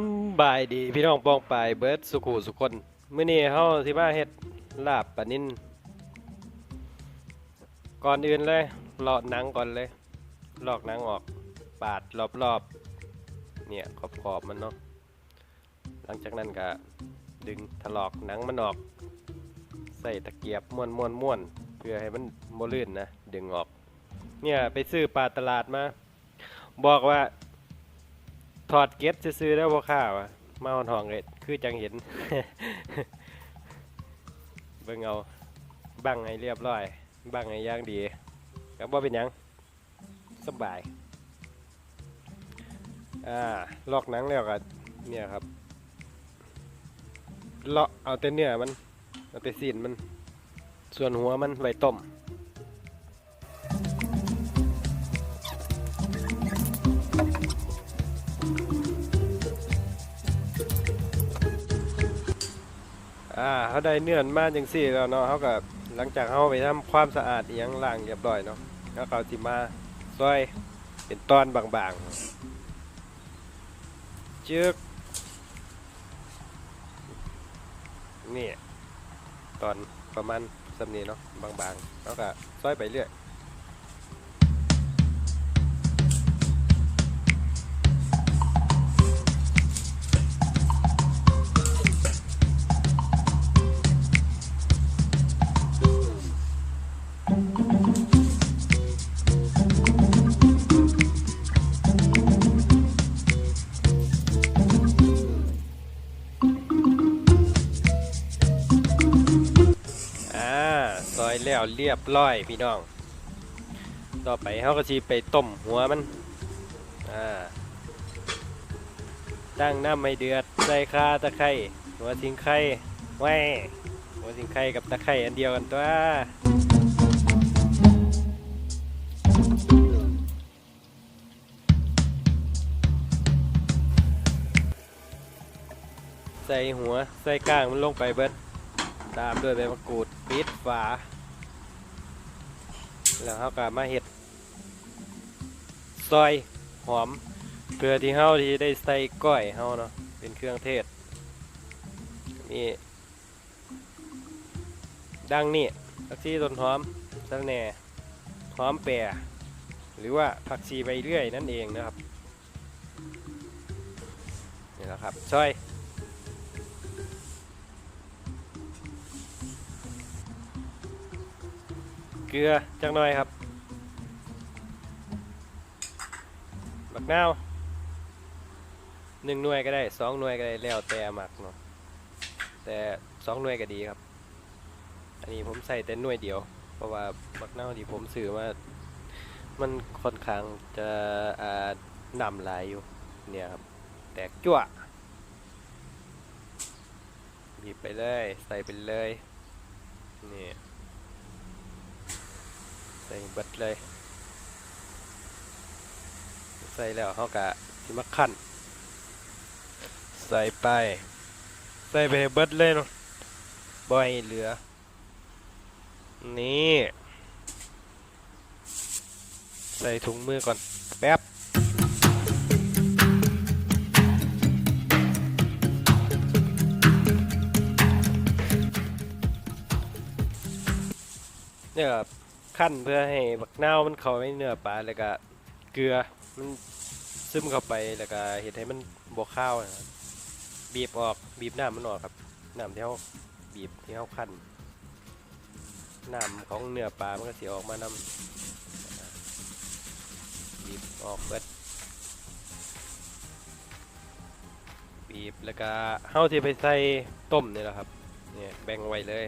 ำบายดีพี่น้องปองปายเบิร์ดสุขุสุคนมื้อนี้เฮาสิมาเฮ็ดลาบปลานินก่อนอื่นเลยเลาะหนังก่อนเลย ลอกหนังออกปาดรอบๆเนี่ยขอบๆมันเนาะหลังจากนั้นก็ดึงถลอกหนังมันออก ใส่ตะเกียบม้วนม้วนม้วนเพื่อให้มันโมลื่นนะ ดึงออก เนี่ยไปซื้อปลาตลาดมา บอกว่า ถอดเก็ตซื้อๆแล้วบ่ค่าวะมาหอนทองเลยคือจังเห็น เบิ่งเอาบังให้เรียบร้อยบังให้ย่างดีก็บ่เป็นหยังสบายอ่าลอกหนังแล้วก็เนี่ยครับเลาะเอาแต่เนื้อมันเอาแต่ซีนมัน ส่วนหัวมันไว้ต้ม อ่าเขาได้เนื่อนมาจังซี่แล้วเนาะเขาก็หลังจากเขาไปทำความสะอาดอหยังล้างเรียบร้อยเนาะแล้วเขาสิมาซอยเป็นตอนบางๆจึกนี่ตอนประมาณสำนีเนาะบางๆแล้วก็ซอยไปเรื่อย อยแล้วเรียบร้อยพี่น้อง ต่อไปเขาก็สิไปต้มหัวมัน อ่าตั้งน้ำไม่เดือดใส่คาตะไคร้หัวสิงไข่แหว่หัวสิงไข่กับตะไคร้อันเดียวกันตัวใส่หัวใส่ก้างมันลงไปเบิดตามด้วยใบมะกรูดปิดฝา แล้วเขาก็มาเห็ดซอยหอมเพื่อที่เฮาที่ได้ใส่ก้อยเฮาเนาะเป็นเครื่องเทศมีดังนี่ผักชีต้นหอมสะแหน่หอมแปรหรือว่าผักชีใบเลื่อยนั่นเองนะครับนี่แหละครับซอย เกลือจังหน่อยครับบักนาวหนึ่งหน่วยก็ได้สองหน่วยก็ได้แล้วแต่หมักเนาะแต่สองหน่วยก็ดีครับ อันนี้ผมใส่แต่หน่วยเดียว เพราะว่าบักนาวที่ผมซื้อมามันค่อนข้างจะอ่านำหลายอยู่เนี่ยครับแตกจั่วบีบไปเลย ใส่ไปเลยนี่ใส่เบิดเลย ใส่แล้วเขากะที่มาขั้นใส่ไป ใส่ไปเบิดเลยเนาะบ่อยเหลือ นี่ ใส่ถุงมือก่อน แป๊บเนี่ย ขั้นเพื่อให้บักนาวมันเข้าไปเนื้อปลาแล้วก็เกลือมันซึมเข้าไปแล้วก็เห็ดให้มันบวข้าวนะครับบีบออกบีบน้ำมันออกครับน้ำที่เขาบีบที่เขาขั้นน้ำของเนื้อปลามันก็เสียออกมานำบีบออกเบิดบีบแล้วก็เฮาที่ไปใส่ต้มนี่แหละครับเนี่ยแบ่งไว้เลย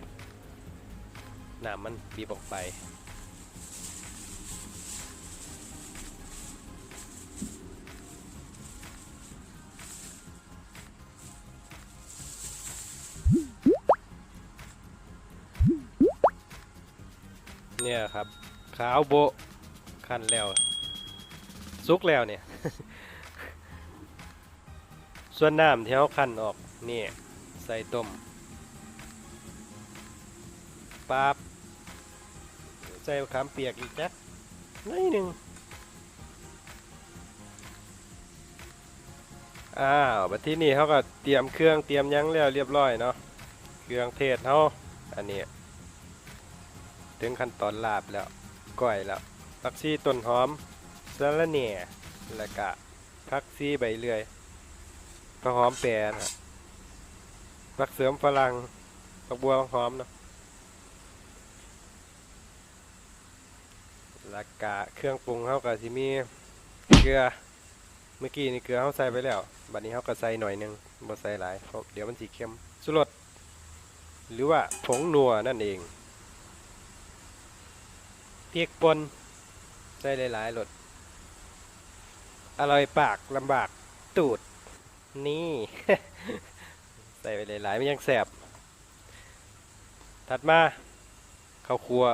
น้ำมันบีบออกไป เนี่ยครับ ขาวโบขั้นแล้วสุกแล้วเนี่ย ส่วนน้ำที่เขาขั้นออกนี่ใส่ต้มปั๊บใส่ขามเปียกอีกจักน้อยหนึ่งอ้าวบัดที่นี่เขาก็เตรียมเครื่องเตรียมยั้งแล้วเรียบร้อยเนาะ เครื่องเทศเขาอันนี้ ถึงขั้นตอนลาบแล้วก้อยแล้วผักชีต้นหอมสะระแหน่แล้วก็ผักชีใบเลื่อยผักหอมแปรนะผักเสริมฝรั่งผักบัวผักหอมเนาะแล้วก็เครื่องปรุงเขาก็สิมีเกลือเมื่อกี้นี่เกลือเขาใส่ไปแล้ว บัดนี้เขาก็ใส่หน่อยนึงบ่ใส่หลายเพราะเดี๋ยวมันสิเค็มสุรสหรือว่าผงนัวนั่นเอง พียกปนใส่หลายๆรสอร่อยปากลำบากตูด นี่ ใส่ไปหลายๆมันยังแสบ ถัดมาข้าวคั่ว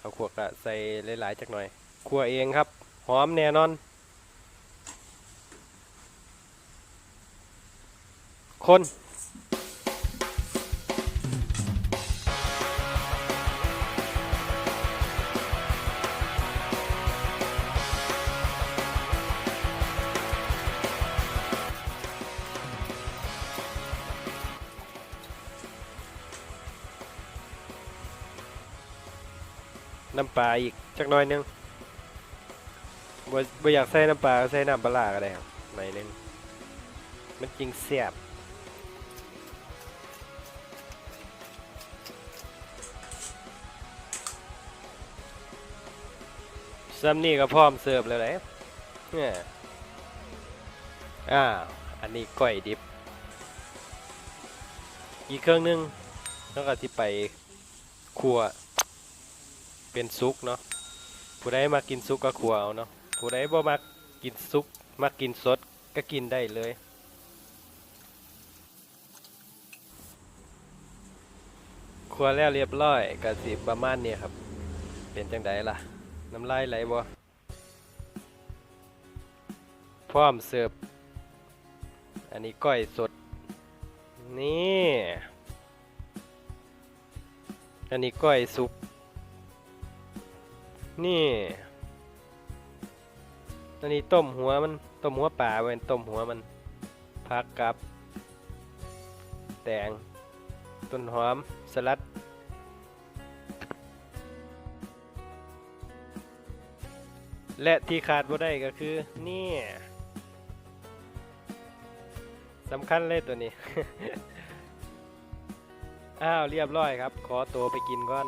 ข้าวคั่วก็ใส่หลายๆจักหน่อยคั่วเองครับ หอมแน่นอน คน น้ำปลาอีกจักหน่อยนึงบ่บ่อยากใส่น้ำปลาก็ใส่น้ำปลาก็ได้ครับหน่อยนึงมันจริงแซ่บซ้ำนี่ก็พร้อมเสิร์ฟแล้วแหละเนี่ยอ้าวอันนี้ก้อยดิบ อีกเครื่องหนึงแล้วก็ที่ไปครัว เป็นซุกเนาะผู้ใดมากินซุกก็ขัวเอาเนาะผู้ใดบ่มากินซุกมากินสดก็กินได้เลยครัวแล้วเรียบร้อยก็สิประมาณนี้ครับ เป็นจังไดล่ะ น้ำลายไหลบ่พร้อมเสิร์ฟอันนี้ก้อยสด นี่ อันนี้ก้อยสุก นี่อันนี้ต้มหัวมันต้มหัวปลาเว้นต้มหัวมันพักกับ แตงต้นหอมสลัดและที่ขาดบ่ได้ก็คือนี่สำคัญเลยตัวนี้ อ้าวเรียบร้อยครับ ขอตัวไปกินก่อน